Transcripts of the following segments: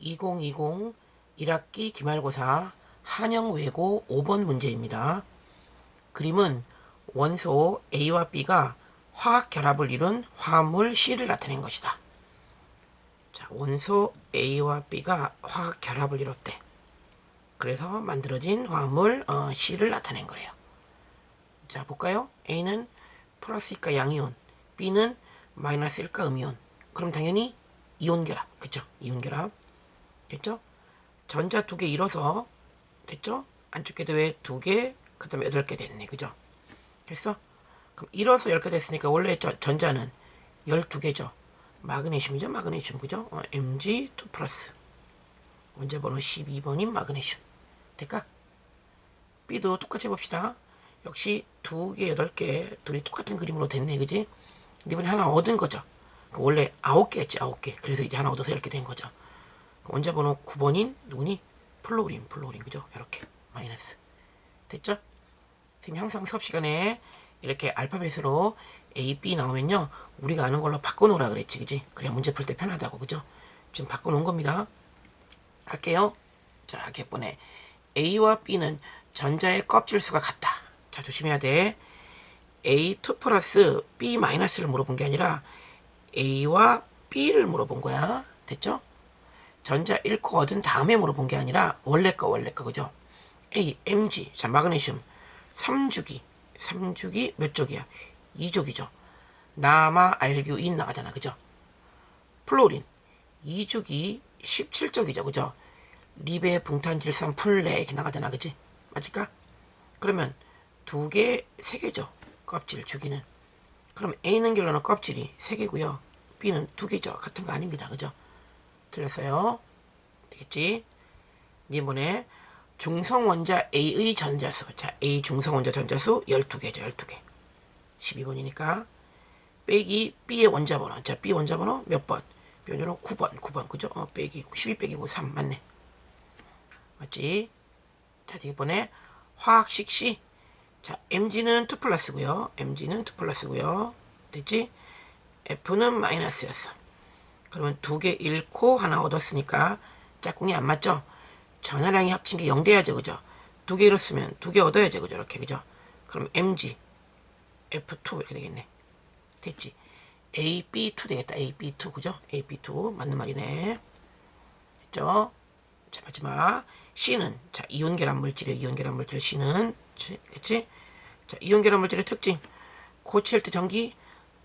2020 1학기 기말고사 한영외고 5번 문제입니다. 그림은 원소 A와 B가 화학 결합을 이룬 화합물 C를 나타낸 것이다. 자, 원소 A와 B가 화학 결합을 이뤘대. 그래서 만들어진 화합물 어, C를 나타낸 거래요. 자, 볼까요? A는 플러스일까 양이온, B는 마이너스일까 음이온. 그럼 당연히 이온 결합, 그쵸? 이온 결합. 됐죠? 전자 두 개 잃어서 됐죠? 안쪽 궤도 왜두 개, 그 다음에 여덟 개 됐네, 그죠? 됐어? 그럼 잃어서 열 개 됐으니까 원래 저, 전자는 열두 개죠. 마그네슘이죠, 마그네슘, 그죠? 어, Mg2 플러스. 원자 번호 12번인 마그네슘. 될까? B도 똑같이 해봅시다. 역시 두 개, 여덟 개, 둘이 똑같은 그림으로 됐네, 그지? 이번에 하나 얻은 거죠. 그 원래 아홉 개였지, 아홉 개. 그래서 이제 하나 얻어서 이렇게 된 거죠. 그 원자 번호 9번인 누구니? 플로린, 플로린, 그죠? 이렇게. 마이너스. 됐죠? 지금 항상 수업 시간에 이렇게 알파벳으로 A, B 나오면요. 우리가 아는 걸로 바꿔놓으라 그랬지, 그지? 그래야 문제 풀 때 편하다고, 그죠? 지금 바꿔놓은 겁니다. 할게요. 자, 객번에 A와 B는 전자의 껍질 수가 같다. 자, 조심해야 돼. A2 플러스 B 마이너스를 물어본 게 아니라 A와 B를 물어본 거야. 됐죠? 전자 잃고 얻은 다음에 물어본 게 아니라 원래 거 원래 거 그죠? A, Mg 자 마그네슘 3주기 3주기 몇 쪽이야? 2족이죠. 남아 알규인 나가잖아 그죠? 플로린 2주기 17쪽이죠 그죠? 리베 붕탄질산 플레 이렇게 나가잖아 그지? 맞을까? 그러면 두 개, 세 개죠. 껍질 주기는. 그럼 A는 결론은 껍질이 세 개고요. B는 두 개죠. 같은 거 아닙니다. 그죠? 틀렸어요. 되겠지? 이번에 중성 원자 A의 전자수. 자, A 중성 원자 전자수 12개죠. 12개. 12번이니까. 빼기 B의 원자 번호. 자, B 원자 번호 몇 번? 변으로 9번. 9번. 그죠? 어, 빼기 12 빼기고 3 맞네. 맞지? 자, 이번에 화학식 C. 자, mg는 2 플러스고요. mg는 2 플러스고요. 됐지? f는 마이너스였어. 그러면 두 개 잃고 하나 얻었으니까 짝꿍이 안 맞죠? 전화량이 합친 게 0 돼야죠. 그죠? 두 개 잃었으면 두 개 얻어야죠. 그죠? 이렇게. 그죠? 그럼 mg f2 이렇게 되겠네. 됐지? ab2 되겠다. ab2 그죠? ab2 맞는 말이네. 됐죠? 자, 마지막 C는 자 이온 결합 물질의 이온 결합 물질 C는 그치? 자 이온 결합 물질의 특징 고체할 때 전기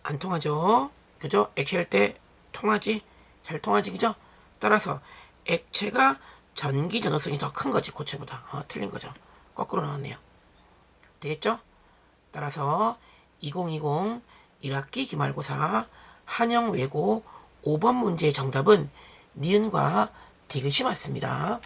안 통하죠. 그죠? 액체할 때 통하지 잘 통하지 그죠? 따라서 액체가 전기 전도성이 더 큰 거지 고체보다 어, 틀린 거죠. 거꾸로 나왔네요. 되겠죠? 따라서 2020 1학기 기말고사 한영 외고 5번 문제의 정답은 니은과 디귿이 맞습니다.